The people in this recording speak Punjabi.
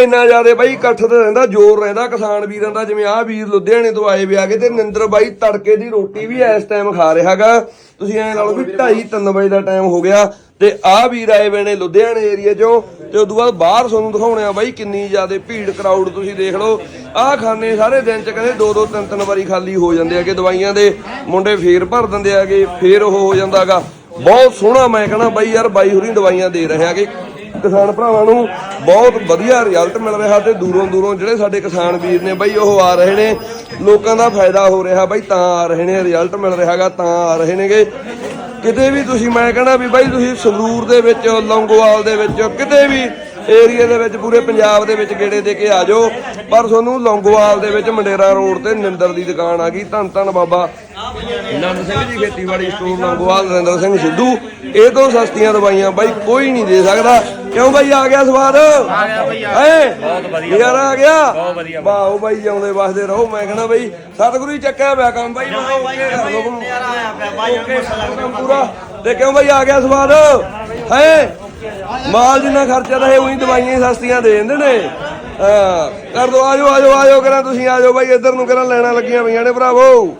ਇੰਨਾ ਜ਼ਿਆਦਾ ਬਾਈ ਇਕੱਠ ਤੇ ਰਹਿੰਦਾ, ਜ਼ੋਰ ਰਹਿੰਦਾ, ਕਿਸਾਨ ਵੀਰਾਂ ਦਾ ਜਿਵੇਂ ਆਹ ਵੀਰ ਲੁਧਿਆਣੇ ਤੋਂ ਆਏ ਵੀ ਤੇ ਨਿੰਦਰ ਬਾਈ ਤੜਕੇ ਦੀ ਰੋਟੀ ਵੀ ਇਸ ਟਾਈਮ ਖਾ ਰਿਹਾਗਾ ਤੁਸੀਂ ਐਂ ਲਾ ਲਓ ਵੀ 2:30 3 ਵਜੇ ਦਾ ਟਾਈਮ ਹੋ ਗਿਆ ਤੇ ਆਹ ਵੀਰ ਆਏ ਵੇ ਨੇ ਲੁਧਿਆਣੇ ਏਰੀਆ ਚੋਂ ਤੇ ਉਦੋਂ ਬਾਅਦ ਬਾਹਰ ਤੁਹਾਨੂੰ ਦਿਖਾਉਣੇ ਆ ਬਾਈ ਕਿੰਨੀ ਜ਼ਿਆਦਾ ਭੀੜ ਕਰਾਊਡ ਤੁਸੀਂ ਦੇਖ ਲਓ। ਆਹ ਖਾਨੇ ਸਾਰੇ ਦਿਨ ਚ ਕਹਿੰਦੇ ਦੋ ਦੋ ਤਿੰਨ ਤਿੰਨ ਵਾਰੀ ਖਾਲੀ ਹੋ ਜਾਂਦੇ ਆਗੇ ਦਵਾਈਆਂ ਦੇ, ਮੁੰਡੇ ਫੇਰ ਭਰ ਦਿੰਦੇ ਆਗੇ ਫੇਰ ਉਹ ਹੋ ਜਾਂਦਾਗਾ ਬਹੁਤ ਸੋਹਣਾ ਮੈਂ ਕਹਣਾ ਬਾਈ ਯਾਰ ਬਾਈ ਹੁਰੀ ਦਵਾਈਆਂ ਦੇ ਰਹੇ ਆਗੇ ਕਿਸਾਨ ਭਰਾਵਾਂ ਨੂੰ ਬਹੁਤ ਵਧੀਆ ਰਿਜ਼ਲਟ ਮਿਲ ਰਿਹਾ ਤੇ ਦੂਰੋਂ ਦੂਰੋਂ ਜਿਹੜੇ ਸਾਡੇ ਕਿਸਾਨ ਵੀਰ ਨੇ ਬਈ ਉਹ ਆ ਰਹੇ ਨੇ, ਲੋਕਾਂ ਦਾ ਫਾਇਦਾ ਹੋ ਰਿਹਾ ਬਾਈ, ਤਾਂ ਆ ਰਹੇ ਨੇ, ਰਿਜ਼ਲਟ ਮਿਲ ਰਿਹਾਗਾ ਤਾਂ ਆ ਰਹੇ ਨੇਗੇ। ਕਿਤੇ ਵੀ ਤੁਸੀਂ, ਮੈਂ ਕਹਿੰਦਾ ਵੀ ਬਾਈ ਤੁਸੀਂ ਸੰਗਰੂਰ ਦੇ ਵਿੱਚ, ਲੌਂਗੋਵਾਲ ਦੇ ਵਿੱਚ, ਕਿਤੇ ਵੀ ਏਰੀਆ ਦੇ ਵਿੱਚ, ਪੂਰੇ ਪੰਜਾਬ ਦੇ ਵਿੱਚ ਗੇੜੇ ਦੇ ਕੇ ਆ ਜਾਓ। ਪਰ ਤੁਹਾਨੂੰ ਲੌਂਗੋਵਾਲ ਦੇ ਵਿੱਚ ਮੰਡੇਰਾ ਰੋਡ ਤੇ ਨਿੰਦਰ ਦੀ ਦੁਕਾਨ ਆ ਗਈ। ਧੰਨ ਧੰਨ ਬਾਬਾ। ਨੰਦ ਸਿੰਘ ਜੀ, ਖੇਤੀਬਾੜੀ ਸਟੋਰ ਲੌਂਗੋਵਾਲ, ਨਰਿੰਦਰ ਸਿੰਘ ਸਿੱਧੂ। ਇਹ ਤੋਂ ਸਸਤੀਆਂ ਦਵਾਈਆਂ ਬਾਈ ਕੋਈ ਨਹੀਂ ਦੇ ਸਕਦਾ। ਕਿਉਂ ਬਾਈ ਆ ਗਿਆ ਸਵਾਦ? ਆ ਗਿਆ ਬਈ ਬਹੁਤ ਵਧੀਆ ਯਾਰ ਆ ਗਿਆ। ਬਹੁਤ ਵਧੀਆ। ਵਾਹ ਬਾਈ ਜਿਉਂਦੇ ਵਸਦੇ ਰਹੋ। ਮੈਂ ਕਹਿੰਦਾ ਬਾਈ ਸਤਿਗੁਰੂ ਹੀ ਚੱਕਿਆ ਪਿਆ ਕੰਮ ਬਾਈ। ਪੂਰਾ। ਤੇ ਕਿਉਂ ਬਾਈ ਆ ਗਿਆ ਸਵਾਦ? ਹੈ? ਮਾਲ ਜਿੰਨਾ ਖਰਚਾ ਤਾਂ ਇਹ ਉਹੀ ਦਵਾਈਆਂ ਹੀ ਸਸਤੀਆਂ ਦੇ ਦਿੰਦੇ ਨੇ। ਹਾਂ ਕਰ ਦੋ ਆਜੋ ਆਜੋ ਆਜੋ ਕਰਾਂ ਤੁਸੀਂ ਆਜੋ ਬਾਈ ਇੱਧਰ ਨੂੰ ਕਰਾਂ ਲੈਣਾ ਲੱਗੀਆਂ ਪਈਆਂ ਨੇ ਭਰਾਵੋ।